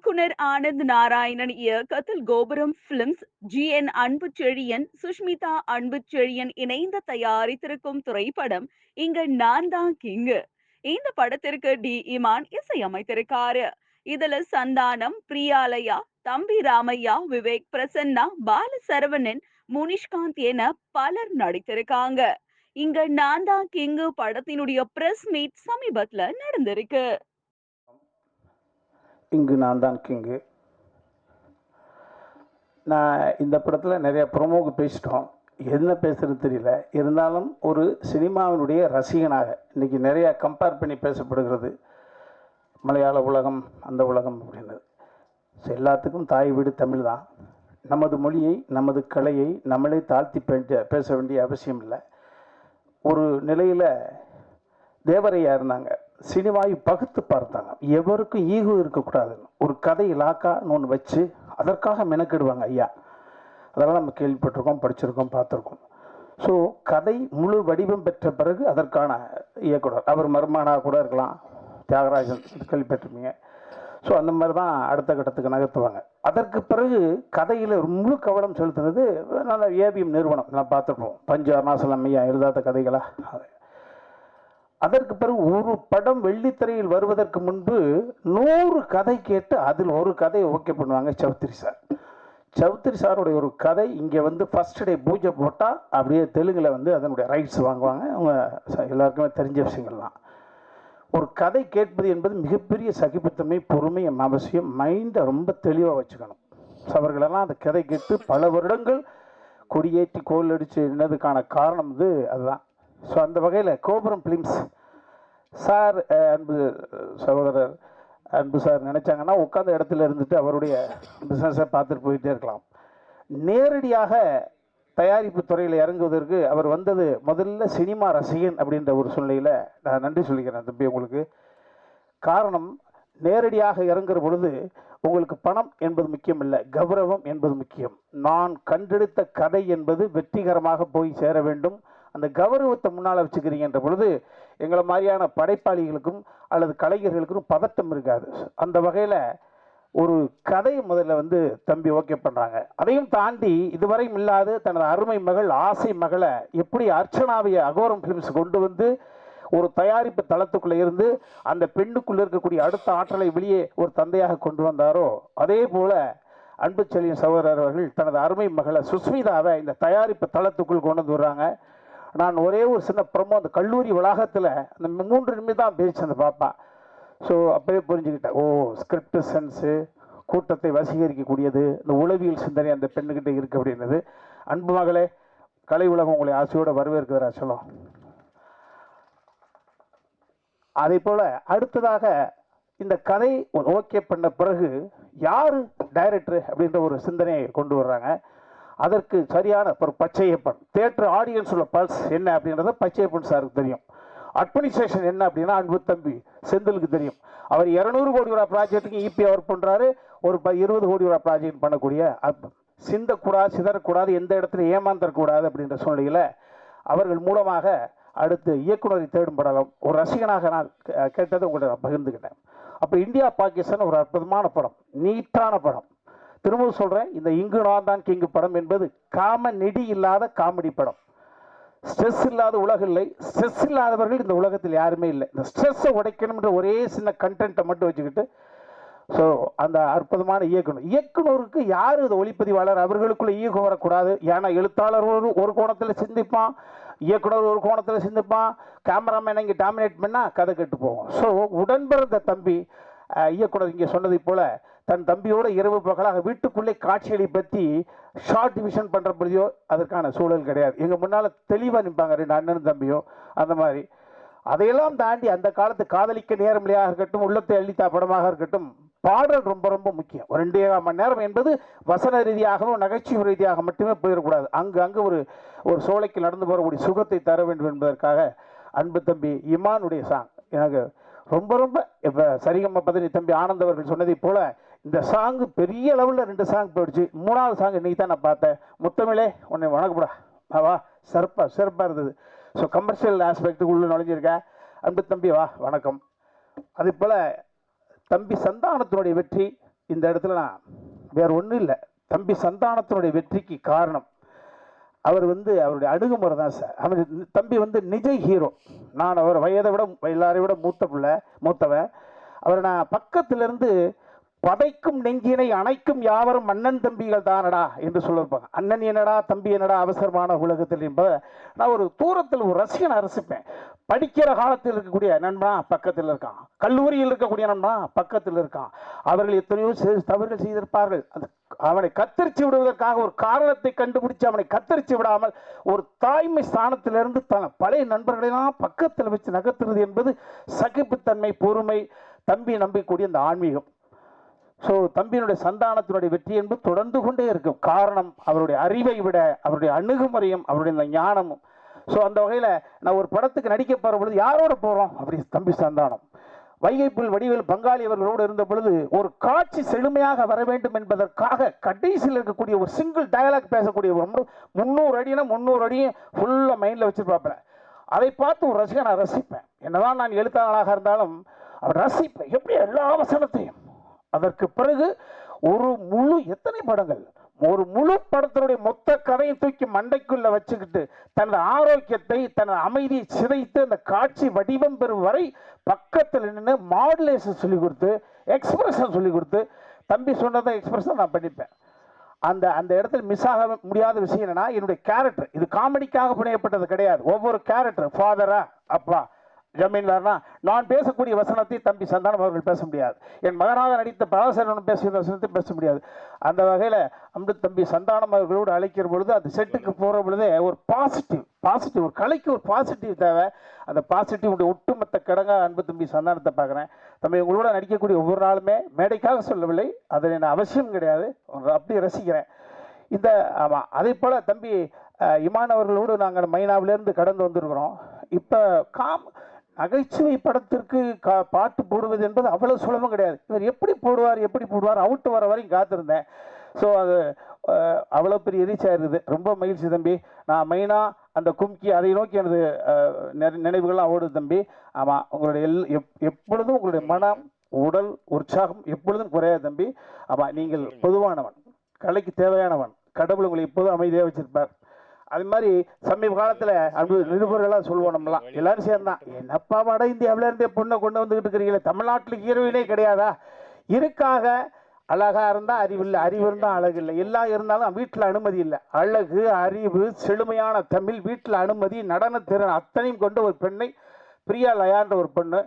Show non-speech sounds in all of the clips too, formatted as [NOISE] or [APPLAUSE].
இயக்குனர் ஆனந்த் நாராயணன் இயக்கத்தில் கோபுரம் பிலிம்ஸ் ஜி என் அன்பு செழியன் சுஷ்மிதா அன்பு செழியன் இணைந்து தயாரித்திருக்கும் திரைப்படம் இங்க நான் தான் கிங்கு. இந்த படத்திற்கு டி. இமான் இசையமைத்திருக்காரு. இதுல சந்தானம் பிரியாலயா தம்பி ராமையா விவேக் பிரசன்னா பால சரவணன் முனிஷ்காந்த் என பலர் நடித்திருக்காங்க. இங்க நான் தான் கிங்கு படத்தினுடைய பிரஸ் மீட் சமீபத்துல நடந்திருக்கு. இங்கு நான் தான் கிங்கு. நான் இந்த படத்தில் நிறைய ப்ரொமோக்கு பேசிட்டோம். என்ன பேசுகிறது தெரியல. இருந்தாலும் ஒரு சினிமாவினுடைய ரசிகனாக இன்றைக்கி நிறையா கம்பேர் பண்ணி பேசப்படுகிறது. மலையாள உலகம் அந்த உலகம் அப்படின்றது. ஸோ எல்லாத்துக்கும் தாய் வீடு தமிழ் தான். நமது மொழியை நமது கலையை நம்மளே தாழ்த்தி பேச பேச வேண்டிய அவசியம் இல்லை. ஒரு நிலையில் தேவரையா இருந்தாங்க. சினிமாவை பகுத்து பார்த்தாங்க. எவருக்கும் ஈகோ இருக்கக்கூடாதுன்னு ஒரு கதை இலாக்கான்னு ஒன்று வச்சு அதற்காக மெனக்கெடுவாங்க ஐயா. அதெல்லாம் நம்ம கேள்விப்பட்டிருக்கோம் படிச்சிருக்கோம் பார்த்துருக்கோம். ஸோ கதை முழு வடிவம் பெற்ற பிறகு அதற்கான இயக்குனர். அவர் மருமானா கூட இருக்கலாம். தியாகராஜன் கேள்விப்பட்டிருப்பீங்க ஸோ அந்த மாதிரி தான் அடுத்த கட்டத்துக்கு நகர்த்துவாங்க. அதற்கு பிறகு கதையில் முழு கவனம் செலுத்துனது நல்ல ஏபிஎம் நிறுவனம். நான் பார்த்துருப்போம். பஞ்சு அருணாசலம் ஐயா எழுதாத கதைகளாக அதற்கு பிறகு ஒரு படம் வெள்ளித்திரையில் வருவதற்கு முன்பு நூறு கதை கேட்டு அதில் ஒரு கதையை ஓகே பண்ணுவாங்க சௌத்ரி சார். சௌத்ரி சாருடைய ஒரு கதை இங்கே வந்து ஃபஸ்ட் டே பூஜை போட்டால் அப்படியே தெலுங்கில் வந்து அதனுடைய ரைட்ஸ் வாங்குவாங்க. அவங்க எல்லாருக்குமே தெரிஞ்ச விஷயங்கள்லாம். ஒரு கதை கேட்பது என்பது மிகப்பெரிய சகிப்புத்தன்மை பொறுமை அவசியம் மைண்டை ரொம்ப தெளிவாக வச்சுக்கணும். ஸோ அவர்களெல்லாம் அந்த கதை கேட்டு பல வருடங்கள் கொடியேற்றி கோல் அடித்து நின்னதுக்கான காரணம் வந்து அதுதான். ஸோ அந்த வகையில் கோபுரம் ஃபிலிம்ஸ் சார் அன்பு சகோதரர் அன்பு சார் நினச்சாங்கன்னா உட்காந்த இடத்துல இருந்துட்டு அவருடைய பிஸ்னஸை பார்த்துட்டு போயிட்டே இருக்கலாம். நேரடியாக தயாரிப்பு துறையில் இறங்குவதற்கு அவர் வந்தது முதல்ல சினிமா ரசிகன் அப்படின்ற ஒரு சூழ்நிலையில் நான் நன்றி சொல்லிக்கிறேன் தம்பி உங்களுக்கு. காரணம் நேரடியாக இறங்குற பொழுது உங்களுக்கு பணம் என்பது முக்கியம் இல்லை கௌரவம் என்பது முக்கியம். நான் கண்டெடுத்த கதை என்பது வெற்றிகரமாக போய் சேர வேண்டும். அந்த கௌரவத்தை முன்னால் வச்சுக்கிறீங்கன்ற பொழுது எங்களை மாதிரியான படைப்பாளிகளுக்கும் அல்லது கலைஞர்களுக்கும் பதட்டம் இருக்காது. அந்த வகையில் ஒரு கதையை முதல்ல வந்து தம்பி ஓகே பண்ணுறாங்க அதையும் தாண்டி இதுவரையும் இல்லாத தனது அருமை மகள் ஆசை மகளை எப்படி அர்ச்சனாவை அகோரம் ஃபிலிம்ஸ் கொண்டு வந்து ஒரு தயாரிப்பு தளத்துக்குள்ளே இருந்து அந்த பெண்ணுக்குள்ளே இருக்கக்கூடிய அடுத்த ஆற்றலை வெளியே ஒரு தந்தையாக கொண்டு வந்தாரோ அதே போல் அன்பு செல்லியின் சகோதரர் அவர்கள் தனது அருமை மகளை சுஸ்மிதாவை இந்த தயாரிப்பு தளத்துக்குள் கொண்டு வந்து வர்றாங்க நான் ஒரே ஒரு சின்ன ப்ரமோ அந்த கல்லூரி வளாகத்தில் அந்த மூன்று நிமிடம் தான் பேச்சு அந்த பாப்பா. ஸோ அப்படியே புரிஞ்சுக்கிட்டேன். ஓ ஸ்கிரிப்ட் சென்ஸு கூட்டத்தை வசீகரிக்கக்கூடியது இந்த உளவியல் சிந்தனை அந்த பெண்ணுக்கிட்ட இருக்கு அப்படின்றது அன்பு மகளே கலை உலகம் உங்களை ஆசையோடு வரவேற்கிறதா சொல்லும் அதே போல் அடுத்ததாக இந்த கதை ஓகே பண்ண பிறகு யார் டைரக்டர் அப்படின்ற ஒரு சிந்தனையை கொண்டு வர்றாங்க. அதற்கு சரியான ஒரு பச்சையப்பன் தேட்டர் ஆடியன்ஸோட பல்ஸ் என்ன அப்படின்றத பச்சையப்பன் சாருக்கு தெரியும். அட்மினிஸ்ட்ரேஷன் என்ன அப்படின்னா அன்பு தம்பி செந்திலுக்கு தெரியும். அவர் இரநூறு கோடி ரூபா ப்ராஜெக்ட்டுக்கு இபி ஒர்க் பண்ணுறாரு ஒரு ப இருபது கோடி ரூபா ப்ராஜெக்ட் பண்ணக்கூடிய சிந்தக்கூடாது சிதறக்கூடாது எந்த இடத்துல ஏமாந்தரக்கூடாது அப்படின்ற சூழ்நிலையில் அவர்கள் மூலமாக அடுத்து இயக்குனரை தேடும் படம் ஒரு ரசிகனாக நான் கேட்டதை உங்கள்கிட்ட நான் பகிர்ந்துக்கிட்டேன். அப்போ இந்தியா பாகிஸ்தான் ஒரு அற்புதமான படம். நீட்டான படம். திரும்ப சொல்கிறேன் இந்த இங்கு நான் தான் கிங்கு படம் என்பது காம நெடி இல்லாத காமெடி படம். ஸ்ட்ரெஸ் இல்லாத உலகம் இல்லை. ஸ்ட்ரெஸ் இல்லாதவர்கள் இந்த உலகத்தில் யாருமே இல்லை. இந்த ஸ்ட்ரெஸ்ஸை உடைக்கணும்ன்ற ஒரே சின்ன கண்டென்ட்டை மட்டும் வச்சுக்கிட்டு ஸோ அந்த அற்புதமான இயக்குனர். இயக்குனருக்கு யார் இது ஒளிப்பதிவாளர்? அவர்களுக்குள்ளே ஈகம் வரக்கூடாது. ஏன்னா எழுத்தாளர் ஒரு ஒரு கோணத்தில் சிந்திப்பான் இயக்குனர் ஒரு கோணத்தில் சிந்திப்பான் கேமராமேன் இங்கே டாமினேட் பண்ணால் கதை கெட்டு போவோம் ஸோ உடன்பிறந்த தம்பி இயக்குனர் இங்கே சொன்னதை போல் தன் தம்பியோட இரவு பகலாக வீட்டுக்குள்ளே காட்சிகளை பற்றி ஷார்ட் டிவிஷன் பண்ணுற அதற்கான சூழல் கிடையாது. எங்கள் முன்னால் தெளிவாக நிற்பாங்க ரெண்டு அண்ணனும் தம்பியும் அந்த மாதிரி. அதையெல்லாம் தாண்டி அந்த காலத்து காதலிக்க நேரமில்லையாக இருக்கட்டும் உள்ளத்தை அள்ளித்தா படமாக இருக்கட்டும் பாடல் ரொம்ப ரொம்ப முக்கியம். ஒரு மணி நேரம் என்பது வசன ரீதியாகவும் நகைச்சுவை ரீதியாக மட்டுமே போயிடக்கூடாது. அங்கு அங்கு ஒரு ஒரு சோலைக்கு நடந்து போகக்கூடிய சுகத்தை தர வேண்டும் என்பதற்காக அன்பு தம்பி இமானுடைய சாங் எனக்கு ரொம்ப ரொம்ப இப்போ சரிகம்ம பதனி தம்பி ஆனந்த் அவர்கள் சொன்னதைப் போல இந்த சாங்கு பெரிய லெவலில் ரெண்டு சாங் போயிடுச்சு. மூணாவது சாங் இன்றைக்கி தான் நான் பார்த்தேன். முத்தமிழே உன்னை வணக்கப்படா வா, வா. சிறப்பாக சிறப்பாக இருந்தது. ஸோ கமர்ஷியல் ஆஸ்பெக்டுக்குள்ளே உள்ள அன்பு தம்பி வா வணக்கம். அதே போல் தம்பி சந்தானத்தினுடைய வெற்றி இந்த இடத்துல நான் வேறு ஒன்றும் இல்லை. தம்பி சந்தானத்தினுடைய வெற்றிக்கு காரணம். அவர் வந்து அவருடைய அணுகுமுறை தான் சார். அவர் தம்பி வந்து நிஜ ஹீரோ நான் அவர் வயதை விட எல்லாரையும் விட மூத்த பிள்ளை மூத்தவன். அவர் நான் பக்கத்துலேருந்து பதைக்கும் நெஞ்சினை அணைக்கும் யாவரும் அண்ணன் தம்பிகள் தானடா என்று சொல்லியிருப்பாங்க அண்ணன் என்னடா தம்பி என்னடா அவசரமான உலகத்தில் என்பதை நான் ஒரு தூரத்தில் ஒரு ரசிகன் அரசிப்பேன் படிக்கிற காலத்தில் இருக்கக்கூடிய நண்பா பக்கத்தில் இருக்கான். கல்லூரியில் இருக்கக்கூடிய நண்பா பக்கத்தில் இருக்கான். அவர்கள் எத்தனையோ தவறுகள் செய்திருப்பார்கள். அது அவனை கத்தரிச்சு விடுவதற்காக ஒரு காரணத்தை கண்டுபிடிச்சு அவனை கத்தரிச்சு விடாமல் ஒரு தாய்மை ஸ்தானத்திலிருந்து தன் பழைய நண்பர்களெல்லாம் பக்கத்தில் வச்சு நகர்த்துறது என்பது சகிப்புத்தன்மை பொறுமை தம்பி நம்பிக்கூடிய அந்த ஆன்மீகம். ஸோ தம்பியினுடைய சந்தானத்தினுடைய வெற்றி என்பது தொடர்ந்து கொண்டே இருக்கும். காரணம் அவருடைய அறிவை விட அவருடைய அணுகுமுறையும் அவருடைய இந்த ஞானமும். ஸோ அந்த வகையில் நான் ஒரு படத்துக்கு நடிக்க போகிற பொழுது யாரோட போகிறோம் அப்படி தம்பி சந்தானம். வைகைப்புல் வடிவேல் பங்காளி அவர்களோடு இருந்த பொழுது ஒரு காட்சி செழுமையாக வர வேண்டும் என்பதற்காக கடைசியில் இருக்கக்கூடிய ஒரு சிங்கிள் டயலாக் பேசக்கூடிய ஒரு முந்நூறு அடினா முந்நூறு அடியும் ஃபுல்லாக மைண்டில் வச்சுருப்பாப்பேன் அதை பார்த்து ஒரு ரசிகன் நான் ரசிப்பேன். என்னதான் நான் எழுத்தாளனாக இருந்தாலும் அவர் ரசிப்பேன். எப்படி எல்லா வசனத்தையும் அதற்கு பிறகு ஒரு முழு எத்தனை படங்கள்? ஒரு முழு படத்தினுடைய மொத்த கதையை தூக்கி மண்டைக்குள்ள வச்சுக்கிட்டு தனது ஆரோக்கியத்தை தனது அமைதியை சிதைத்து அந்த காட்சி வடிவம் பெறும் வரை பக்கத்தில் நின்று மாடுலேஷன் சொல்லி கொடுத்து எக்ஸ்பிரஷன் சொல்லி கொடுத்து தம்பி சொன்னதை எக்ஸ்பிரஷன் நான் பண்ணிப்பேன். அந்த அந்த இடத்துல மிஸ் ஆக முடியாத விஷயம் என்னன்னா என்னுடைய கேரக்டர் இது காமெடிக்காக புனையப்பட்டது கிடையாது. ஒவ்வொரு கேரக்டர் ஃபாதரா அப்பா. ஜமீன்தார்னா நான் பேசக்கூடிய வசனத்தை தம்பி சந்தானம் அவர்கள் பேச முடியாது. என் மகனாக நடித்த பராசரனும் பேசிய வசனத்தை பேச முடியாது. அந்த வகையில் அம்பு தம்பி சந்தானம் அவர்களோடு அழைக்கிற பொழுது அந்த செட்டுக்கு போகிற பொழுதே ஒரு பாசிட்டிவ் பாசிட்டிவ் ஒரு கலைக்கு ஒரு பாசிட்டிவ் தேவை. அந்த பாசிட்டிவ் ஒட்டுமொத்த கடங்க அன்பு தம்பி சந்தானத்தை பார்க்குறேன். தம்பி உங்களோட நடிக்கக்கூடிய ஒவ்வொரு நாளுமே மேடைக்காக சொல்லவில்லை. அதில் என்ன அவசியம் கிடையாது. அப்படியே ரசிக்கிறேன். இந்த ஆமாம் அதே போல் தம்பி இமானவர்களோடு இமான் அவர்களோடு நாங்கள் மைனாவிலேருந்து கடந்து வந்திருக்கிறோம். இப்போ காம் நகைச்சுவை படத்திற்கு கா பாட்டு போடுவது என்பது அவ்வளோ சுலபம் கிடையாது. இவர் எப்படி போடுவார் எப்படி போடுவார் அவுட்டு வர வரையும் காத்திருந்தேன். ஸோ அது அவ்வளோ பெரிய ரீச்சாக இருக்குது ரொம்ப மகிழ்ச்சி தம்பி. நான் மெயினாக அந்த கும்கி அதை நோக்கி எனது நினைவுகள்லாம் ஓடுது தம்பி. ஆமாம் உங்களுடைய எல் எப் எப்பொழுதும் உங்களுடைய மனம் உடல் உற்சாகம் எப்பொழுதும் குறையாது தம்பி. ஆமாம் நீங்கள் பொதுவானவன் கலைக்கு தேவையானவன். கடவுள் உங்களை எப்போதும் அமைதியாக வச்சிருப்பார். அது மாதிரி சமீப காலத்தில் அன்பு நிருபர்களாக சொல்லுவோம் நம்மலாம் எல்லாரும் சேர்ந்தான் என்னப்பா வட இந்தியாவில இருந்தே பொண்ணை கொண்டு வந்துக்கிட்டு இருக்கிறீங்களே? தமிழ்நாட்டில் ஹீரோயினே கிடையாதா? இருக்காக அழகா இருந்தா அறிவு இல்லை அறிவு இருந்தால் அழகு இல்லை. எல்லாம் இருந்தாலும் வீட்டில் அனுமதி இல்லை. அழகு அறிவு செழுமையான தமிழ் வீட்டில் அனுமதி நடன திறன் அத்தனையும் கொண்ட ஒரு பெண்ணை பிரியா லயான்ற ஒரு பொண்ணு.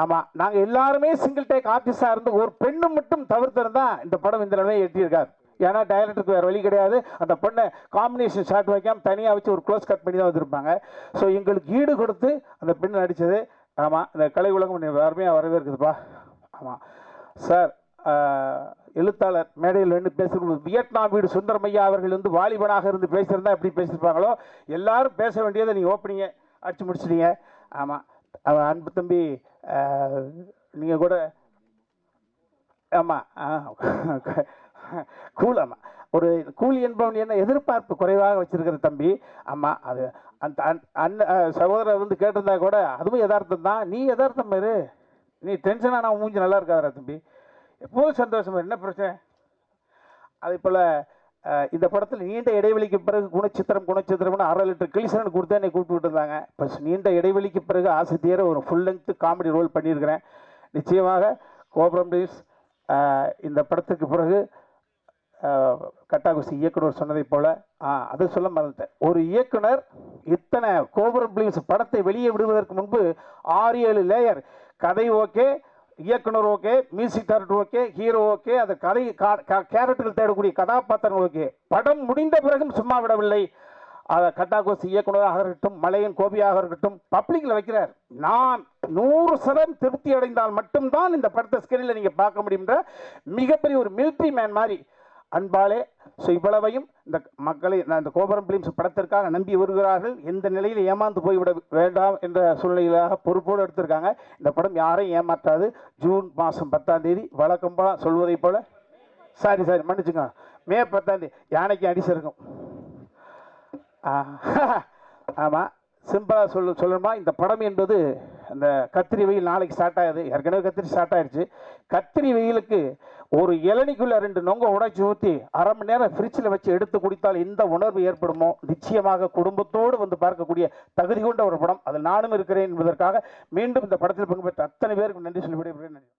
ஆமாம் நாங்கள் எல்லாருமே சிங்கிள் டேக் ஆர்டிஸ்டாக இருந்து ஒரு பெண்ணு மட்டும் தவிர்த்திருந்தா இந்த படம் இந்த நிலையை எட்டியிருக்காரு ஏன்னா டைரக்டருக்கு வேறு வழி கிடையாது. அந்த பொண்ணை காம்பினேஷன் ஷாட் வைக்காமல் தனியாக வச்சு ஒரு க்ளோஸ் கட் பண்ணி தான் வந்திருப்பாங்க. ஸோ எங்களுக்கு ஈடு கொடுத்து அந்த பெண் நடித்தது ஆமாம் இந்த கலை உலகம் அருமையாக வரவேற்குதுப்பா. ஆமாம் சார் எழுத்தாளர் மேடையில் நின்று பேசுகிறது வியட்நாம் வீடு சுந்தரமையா அவர்கள் வந்து வாலிபனாக இருந்து பேசியிருந்தா எப்படி பேசியிருப்பாங்களோ? எல்லாரும் பேச வேண்டியதை நீங்கள் ஓப்பனிங்க அடிச்சு முடிச்சிட்டீங்க. ஆமாம் அவன் அன்பு தம்பி நீங்கள் கூட ஆமாம் கூல் ஆமாம் ஒரு கூலி என்பவன் என்ன எதிர்பார்ப்பு குறைவாக வச்சிருக்கிற தம்பி. ஆமாம் அது அந்த அன்- அண்ணன் சகோதரர் வந்து கேட்டிருந்தா கூட அதுவும் யதார்த்தம் தான். நீ யதார்த்தம் பேர் நீ டென்ஷன் ஆனால் மூஞ்சி நல்லா இருக்காதரா தம்பி. எப்போதும் சந்தோஷமா என்ன பிரச்சனை? அதே போல் இந்த படத்தில் நீண்ட இடைவெளிக்கு பிறகு குணச்சித்திரம் குணச்சித்திரம்னு அரை லிட்டர் கிளிசரன் கொடுத்து என்னை கூப்பிட்டு இருந்தாங்க இப்போ நீண்ட இடைவெளிக்கு பிறகு ஆசை தீர ஒரு ஃபுல் லென்த்து காமெடி ரோல் பண்ணியிருக்கிறேன். நிச்சயமாக கோபுரம் டீஸ் இந்த படத்துக்கு பிறகு கட்டாகுசி இயக்குனர் சொன்னதைப் போல ஆ சொல்ல மறந்துட்டேன். ஒரு இயக்குனர் இத்தனை கோபுரம் பிலிம்ஸ் படத்தை வெளியே விடுவதற்கு முன்பு ஆறு ஏழு லேயர். கதை ஓகே இயக்குனர் okay music director okay hero okay அது கதை கேரக்டர்கள் தேடக்கூடிய கதாபாத்திரங்கள் ஓகே. படம் முடிந்த பிறகும் சும்மா விடவில்லை. அதை கட்டாகோசி இயக்குனராக இருக்கட்டும் மலையின் கோபியாக இருக்கட்டும் பப்ளிக்கில் வைக்கிறார். நான் நூறு சதம் திருப்தி அடைந்தால் மட்டும்தான் இந்த படத்தை ஸ்கிரீனில் நீங்கள் பார்க்க முடியுன்ற மிகப்பெரிய ஒரு மில்ட்ரி மேன் மாதிரி அன்பாலே ஸோ இவ்வளவையும் இந்த மக்களை நான் இந்த கோபுரம் பிலிம்ஸ் படத்திற்காக நம்பி வருகிறார்கள். எந்த நிலையில் ஏமாந்து போய்விட வேண்டாம் என்ற சூழ்நிலையாக பொறுப்போடு எடுத்திருக்காங்க. இந்த படம் யாரையும் ஏமாற்றாது. ஜூன் மாதம் பத்தாம் தேதி வழக்கம் போல சொல்வதைப் போல. Sorry sorry மன்னிச்சுங்க. மே பத்தாம் தேதி யானைக்கு அடிசு [LAUGHS] ஆமாம் சிம்பிளாக சொல்ல சொல்லணுமா? இந்த படம் என்பது அந்த கத்திரி வெயில் நாளைக்கு ஸ்டார்ட் ஆகுது. ஏற்கனவே கத்திரி ஸ்டார்ட் ஆயிடுச்சு கத்திரி வெயிலுக்கு ஒரு இளநிக்குள்ள ரெண்டு நொங்க உடைச்சி ஊற்றி அரை மணி நேரம் ஃப்ரிட்ஜில் வச்சு எடுத்து குடித்தால் இந்த உணர்வு ஏற்படுமோ? நிச்சயமாக குடும்பத்தோடு வந்து பார்க்கக்கூடிய தகுதி கொண்ட ஒரு படம். அதில் நானும் இருக்கிறேன் என்பதற்காக மீண்டும் இந்த படத்தில் பங்கு பெற்ற அத்தனை பேருக்கு நன்றி சொல்லி விடைபெறுகிறேன். நன்றி.